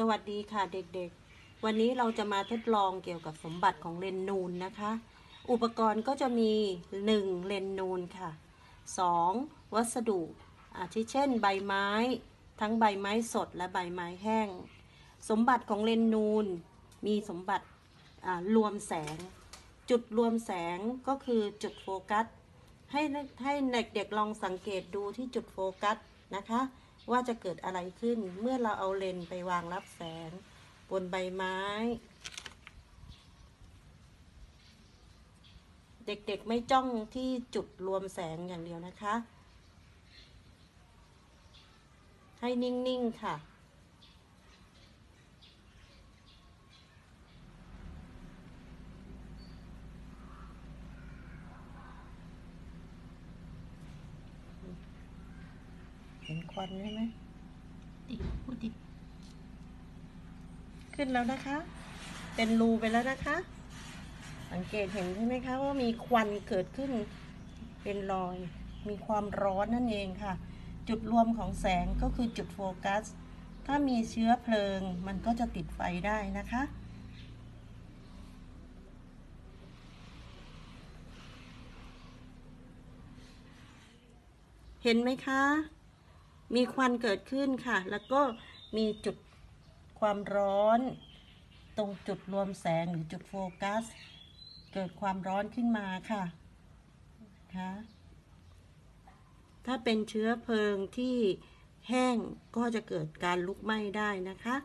สวัสดีค่ะเด็กๆ วันนี้เราจะมาทดลองเกี่ยวกับสมบัติของเลนนูนนะคะ อุปกรณ์ก็จะมี 1. เลนนูนค่ะ 2. วัสดุอาทิเช่น ใบไม้ ทั้งใบไม้สดและใบไม้แห้ง สมบัติของเลนนูน มีสมบัติรวมแสง จุดรวมแสงก็คือจุดโฟกัส ให้ให้เด็กๆลองสังเกตดูที่จุดโฟกัสนะคะ ว่าจะเกิดอะไรขึ้นเมื่อเราเอาเลนส์ไปวางรับแสง บนใบไม้ เด็กๆไม่จ้องที่จุดรวมแสงอย่างเดียวนะคะ ให้นิ่ง ๆ ค่ะ เห็นควันใช่ไหมติดพูดติดขึ้นแล้วนะคะ เป็นรูไปแล้วนะคะ สังเกตเห็นใช่ไหมคะว่ามีควันเกิดขึ้น เป็นรอย มีความร้อนนั่นเองค่ะ จุดรวมของแสงก็คือจุดโฟกัส ถ้ามีเชื้อเพลิงมันก็จะติดไฟได้นะคะเห็นไหมคะ มีควันเกิดขึ้นค่ะ แล้วก็มีจุดความร้อน ตรงจุดรวมแสงหรือจุดโฟกัส เกิดความร้อนขึ้นมาค่ะคะถ้าเป็นเชื้อเพลิงที่แห้งก็จะเกิดการลุกไหม้ได้นะคะ